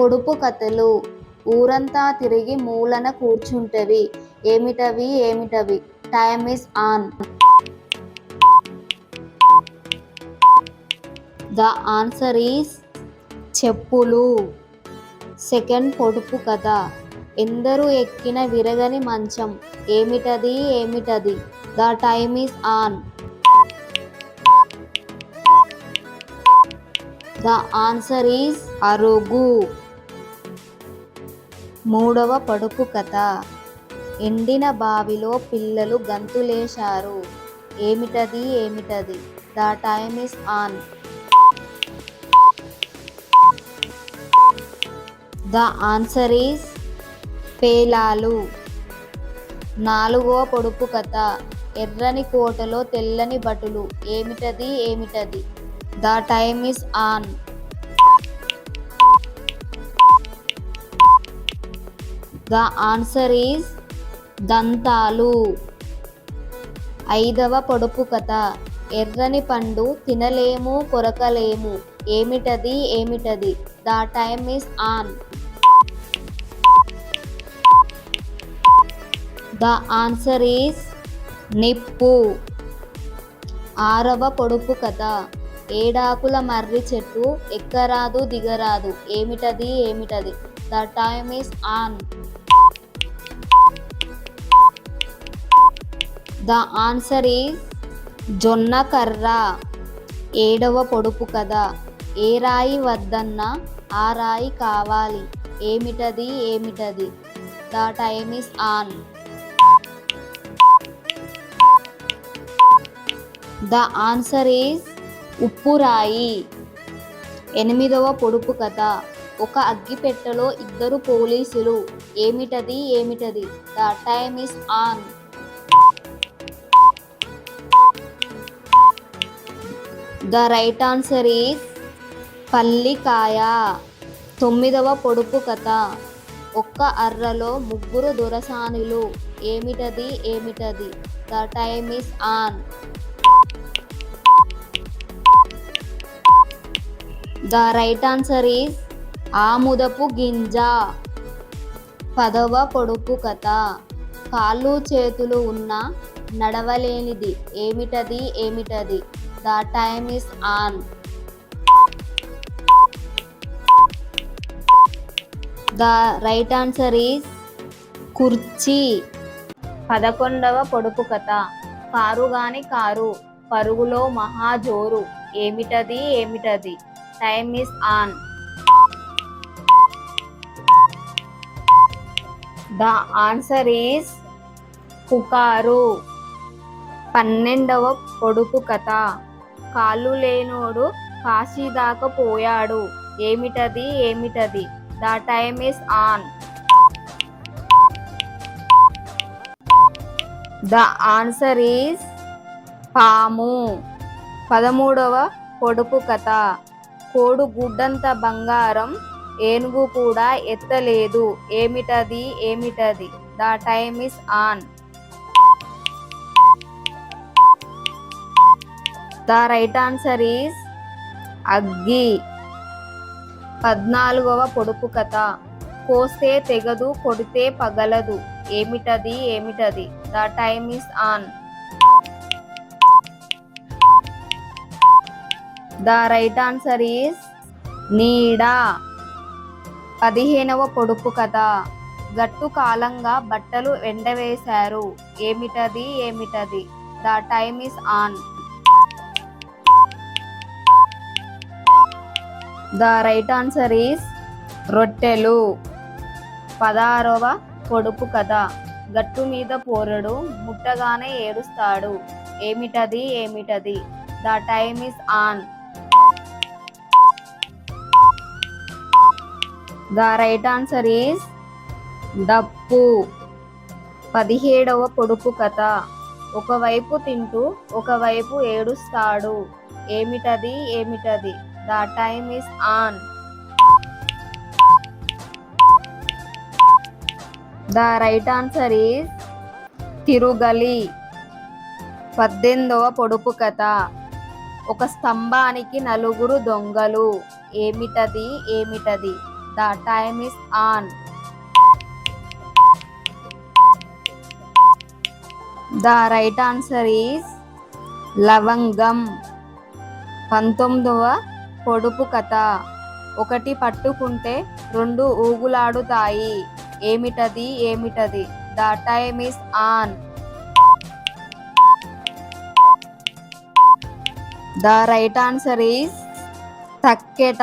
పొడుపు కథలు. ఊరంతా తిరిగి మూలన కూర్చుంటవి. ఏమిటవి? ఏమిటవి? Time is on. The answer is చెప్పులు. సెకండ్ పొడుపు కథ. ఎందరూ ఎక్కిన విరగని మంచం. ఏమిటది? ఏమిటది? The time is on. The answer is అరుగు. మూడవ పడుపు కథ. ఎండిన బావిలో పిల్లలు గంతులేశారు. ఏమిటది ఏమిటది? The time is on. The answer is పేలాలు. నాలుగవ పొడుపు కథ. ఎర్రని కోటలో తెల్లని బటులు. ఏమిటది ఏమిటది? The time is on. The answer is దంతాలు. ఐదవ పొడుపు కథ. ఎర్రని పండు తినలేము కొరకలేము. ఏమిటది ఏమిటది? The time is on. The answer is నిప్పు. ఆరవ పొడుపు కథ. ఏడాకుల మర్రి చెట్టు ఎక్కరాదు దిగరాదు. ఏమిటది ఏమిటది? The time is on the answer is జొన్న కర్ర ఏడవ పొడుపు కథ. ఏ రాయి వద్దన్నా ఆ రాయి కావాలి. ఏమిటది ఏమిటది? The time is on the answer is ఉప్పు రాయి. ఎనిమిదవ పొడుపు కథ. ఒక అగ్గిపెట్టెలో ఇద్దరు పోలీసులు. ఏమిటది? ఏమిటది? The time is on the right answer is పల్లికాయ. తొమ్మిదవ పొడుపు కథ. ఒక్క అర్రలో ముగ్గురు దురసానులు. ఏమిటది? ఏమిటది? The time is on the right answer is ఆముదపు గింజ పదవ పొడుపు కథ. కాళ్ళు చేతులు ఉన్న నడవలేనిది. ఏమిటది? ఏమిటది? The time is on. The right answer is కుర్చీ. పదకొండవ పొడుపు కథ. కారు గాని కారు పరుగులో మహాజోరు ఏమిటది? ఏమిటది? Time is on. The answer is పుకారు. పన్నెండవ పొడుపు కథ. కాళ్ళు లేనోడు కాశీ దాకా పోయాడు. ఏమిటది ఏమిటది? The time is on. The answer is పాము. పదమూడవ పొడుపు కథ. కోడు గుడ్డంత బంగారం ఏనుగు కూడా ఎత్తలేదు. ఏమిటది? ఏమిటది? The time is on. The right answer is అగ్గి. పద్నాలుగవ పొడుపు కథ. కోస్తే తెగదు కొడితే పగలదు. ఏమిటది? ఏమిటది? The time is on. The right answer is నీడ. పదిహేనవ పొడుపు కథ. గట్టు కాలంగా బట్టలు ఎండవేశారు. ఏమిటది ఏమిటది? The time is on. The right answer is రొట్టెలు. పదహారవ పొడుపు కథ. గట్టు మీద పోరడు ముట్టగానే ఏడుస్తాడు. ఏమిటది ఏమిటది? The time is on. The right answer is డప్పు. పదిహేడవ పొడుపు కథ. ఒకవైపు తింటూ ఒకవైపు ఏడుస్తాడు. ఏమిటది ఏమిటది? The time is on. The right answer is తిరుగలి. పద్దెనిమిదవ పొడుపు కథ. ఒక స్తంభానికి నలుగురు దొంగలు. ఏమిటది ఏమిటది? The time is on the right answer is లవంగం. పంతొమ్మిదవ పొడుపు కథ. ఒకటి పట్టుకుంటే రెండు ఊగులాడుతాయి. ఏమిటది ఏమిటది? The time is on the right answer is తక్కెట.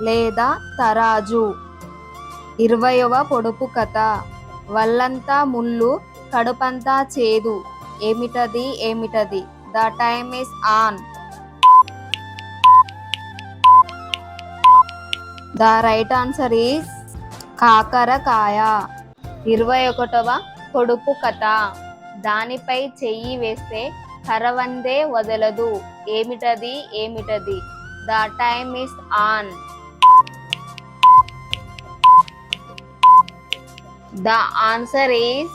లేదా తరాజు. ఇరవయవ పొడుపు కథ. వల్లంతా ముళ్ళు కడుపంతా చేదు. ఏమిటది ఏమిటది? The time is on. The right answer is కాకరకాయ. ఇరవై ఒకటవ పొడుపు కథ. దానిపై చెయ్యి వేస్తే కరవందే వదలదు. ఏమిటది ఏమిటది? The time is on. The answer is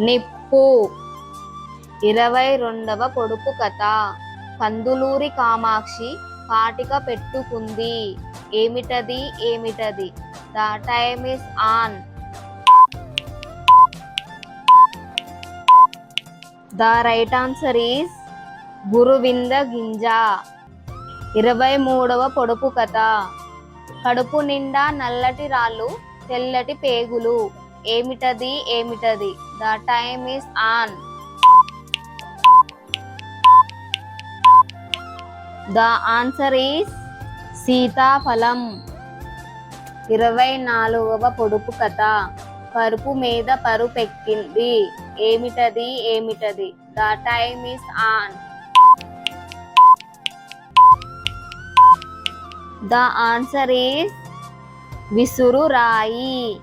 నిప్పు. ఇరవై రెండవ పొడుపు కథ. కందులూరి కామాక్షి కాటిక పెట్టుకుంది. ఏమిటది ఏమిటది? The time is on the right answer is గురువింద గింజ. ఇరవై మూడవ పొడుపు కథ. కడుపు నిండా నల్లటి రాళ్ళు తెల్లటి పేగులు. ఏమిటది? ఏమిటది? The time is on the answer is సీతాఫలం. ఇరవై నాలుగవ పొడుపు కథ. పరుపు మీద పరుపెక్కింది ఏమిటది? ఏమిటది? The time is on the answer is విసురు రాయి.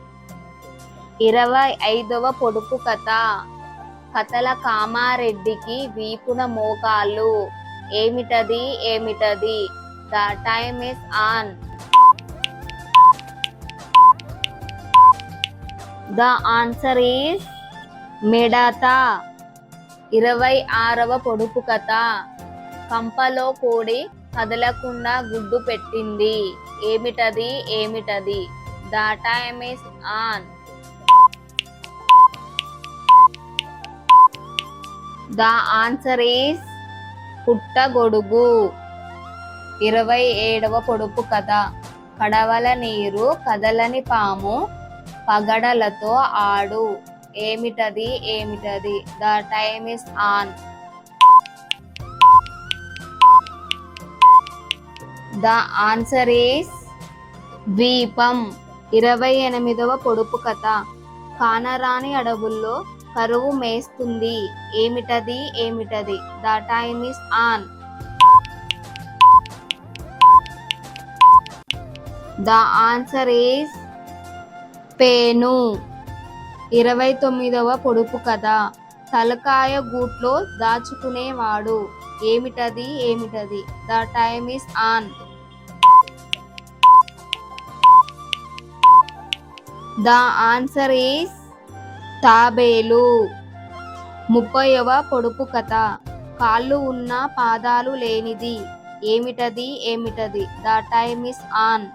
ఇరవై ఐదవ పొడుపు కథ. కథల కామారెడ్డికి వీపున మోకాళ్ళు. ఏమిటది ఏమిటది? The time is on. The answer is మెడత. ఇరవై ఆరవ పొడుపు కథ. కంపలో కోడి కదలకుండా గుడ్డు పెట్టింది. ఏమిటది ఏమిటది? The time is on. The answer is పుట్టగొడుగు. ఇరవై ఏడవ పొడుపు కథ. కడవల నీరు కదలని పాము పగడలతో ఆడు. ఏమిటది ఏమిటది? The time is on the answer is ద్వీపం. ఇరవై ఎనిమిదవ పొడుపు కథ. కానరాని అడవుల్లో కరువు మేస్తుంది. ఏమిటది? ఏమిటది? The time is on. The answer is పేను. ఇరవై తొమ్మిదవ పొడుపు కథ. తలకాయ గూట్లో దాచుకునేవాడు. ఏమిటది? ఏమిటది? The time is on. The answer is తాబేలు. ముప్పైవ పొడుపు కథ. కాళ్ళు ఉన్న పాదాలు లేనిది. ఏమిటది ఏమిటది? The time is on.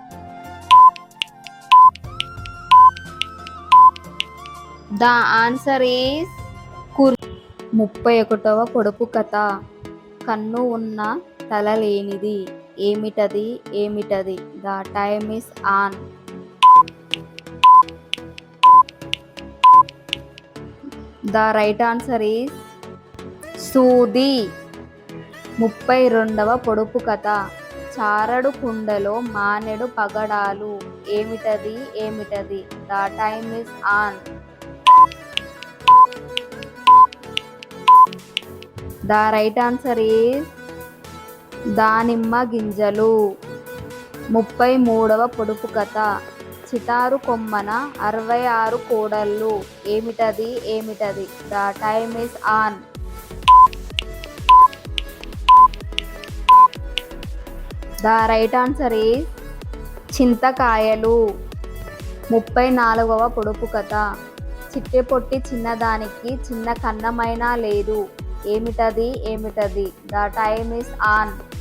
The answer is కుర్. ముప్పై ఒకటవ పొడుపు కథ. కన్ను ఉన్న తల లేనిది. ఏమిటది ఏమిటది? The time is on. The right answer is సూది. ముప్పై రెండవ పొడుపు కథ. చారడు కుండలో మానెడు పగడాలు. ఏమిటది? ఏమిటది? The time is on. The right answer is దానిమ్మ గింజలు. ముప్పై మూడవ పొడుపు కథ. చిటారు కొమ్మన అరవై ఆరు కోడళ్ళు. ఏమిటది? ఏమిటది? The time is on. The right answer is చింతకాయలు. ముప్పై నాలుగవ పొడుపు కథ. చిట్టె పొట్టి చిన్నదానికి చిన్న కన్నమైనా లేదు. ఏమిటది? ఏమిటది? The time is on.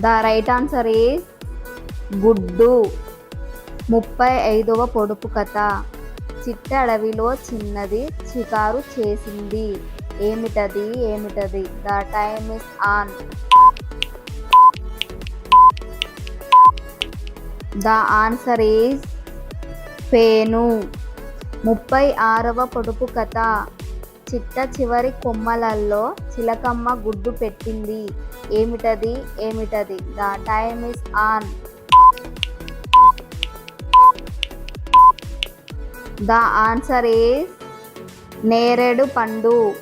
The right answer is గుడ్డు. ముప్పై ఐదవ పొడుపు కథ. చిట్ట అడవిలో చిన్నది షికారు చేసింది. ఏమిటది? ఏమిటది? The time is on. The answer is పేను. ముప్పై ఆరవ పొడుపు కథ. చిట్ట చివరి కొమ్మలల్లో చిలకమ్మ గుడ్డు పెట్టింది. ఏమిటది? ఏమిటది? The time is on. The answer is నేరేడు పండు.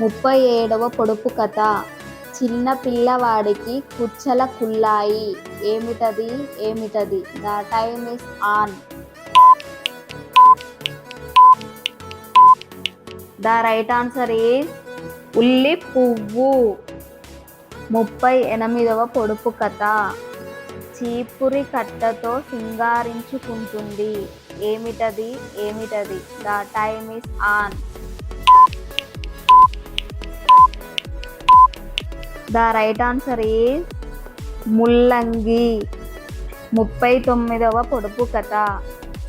ముప్పై ఏడవ పొడుపు కథ. చిన్న పిల్లవాడికి కుచ్చల కుల్లాయి ఏమిటది? ఏమిటది? The time is on. The right answer is ఉల్లి పువ్వు. ముప్పై ఎనిమిదవ పొడుపు కథ. చీపురి కట్టతో సింగారించుకుంటుంది ఏమిటది? ఏమిటది? The time is on. The right answer is ముల్లంగి. ముప్పై తొమ్మిదవ పొడుపు కథ.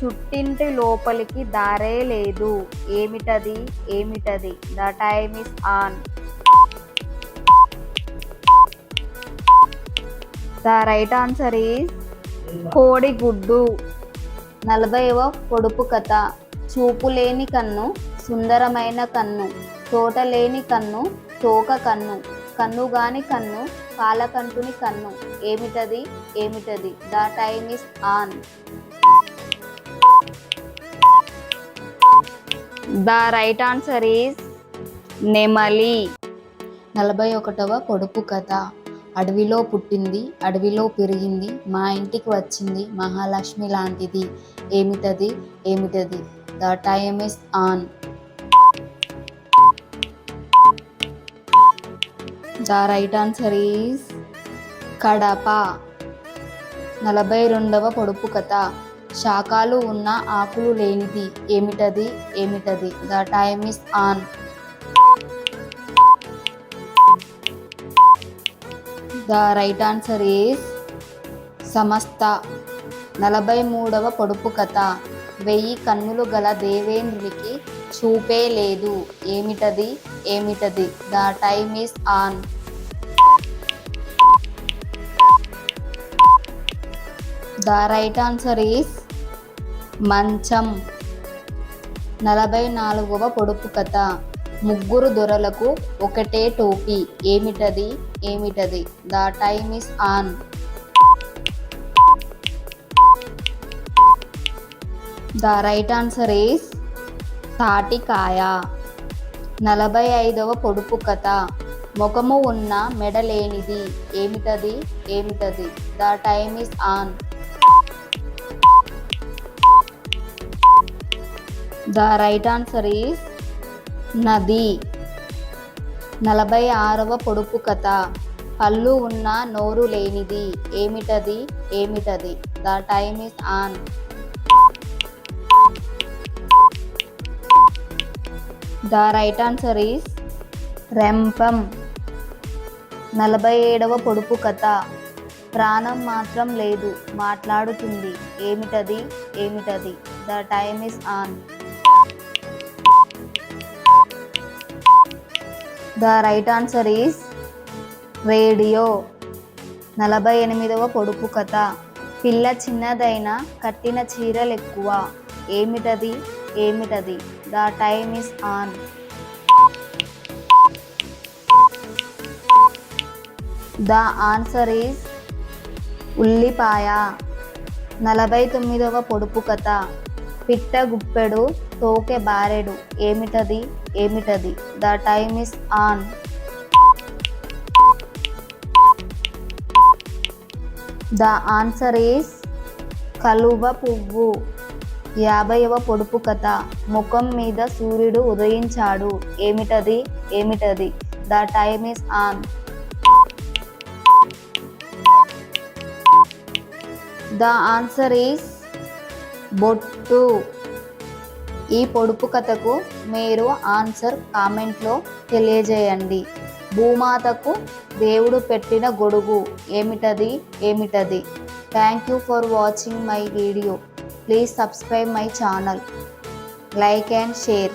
చుట్టింటి లోపలికి దారే లేదు. ఏమిటది? ఏమిటది? The time is on. The right answer is కోడిగుడ్డు. నలభైవ పొడుపు కథ. చూపు లేని కన్ను సుందరమైన కన్ను. తోట లేని కన్ను తోక కన్ను. కన్నుగాని కన్ను కాలకంటుని కన్ను. ఏమిటది? ఏమిటది? The time is on. The right answer is నెమలి. నలభై ఒకటవ పొడుపు కథ. అడవిలో పుట్టింది అడవిలో పెరిగింది మా ఇంటికి వచ్చింది మహాలక్ష్మి లాంటిది. ఏమిటది? ఏమిటది? The time is on. The right answer is Kadapa. నలభై రెండవ పొడుపు కథ. శాఖలు ఉన్న ఆకులు లేనిది. ఏమిటది? ఏమిటది? The time is on. The right answer is సమస్త. నలభై మూడవ పొడుపు కథ. వెయ్యి కన్నులు గల దేవేంద్రుడికి చూపే లేదు. ఏమిటది? ఏమిటది? The time is on. The right answer is మంచం. నలభై నాలుగవ పొడుపు కథ. ముగ్గురు దొరలకు ఒకటే టోపీ. ఏమిటది? ఏమిటది? The time is on. The right answer is తాటికాయ. నలభై ఐదవ పొడుపు కథ. ముఖము ఉన్న మెడలేనిది. ఏమిటది? ఏమిటది? The time is on. The right answer is నది. నలభై ఆరవ పొడుపు కథ. పళ్ళు ఉన్న నోరు లేనిది. ఏమిటది? ఏమిటది? The time is on. The right answer is రెంపం నలభై ఏడవ పొడుపు కథ. ప్రాణం మాత్రం లేదు. మాట్లాడుతుంది. ఏమిటది? ఏమిటది? The time is on. The right answer is radio. నలభై ఎనిమిదవ పొడుపు కథ. పిల్ల చిన్నదైన కట్టిన చీరలు ఎక్కువ. ఏమిటది? ఏమిటది? The time is on. The answer is ఉల్లిపాయ. నలభై తొమ్మిదవ పొడుపు కథ. పిట్ట గుప్పెడు తోకే బారెడు. ఏమిటది? ఏమిటది? The time is on. The answer is కలువ పువ్వు. యాభైవ పొడుపు కథ. ముఖం మీద సూర్యుడు ఉదయించాడు. ఏమిటది? ఏమిటది? The time is on. The answer is బొట్టు. ఈ పొడుపు కథకు మీరు ఆన్సర్ కామెంట్లో తెలియజేయండి. భూమాతకు దేవుడు పెట్టిన గొడుగు ఏమిటది? ఏమిటది? Thank you for watching my video please subscribe my channel like and share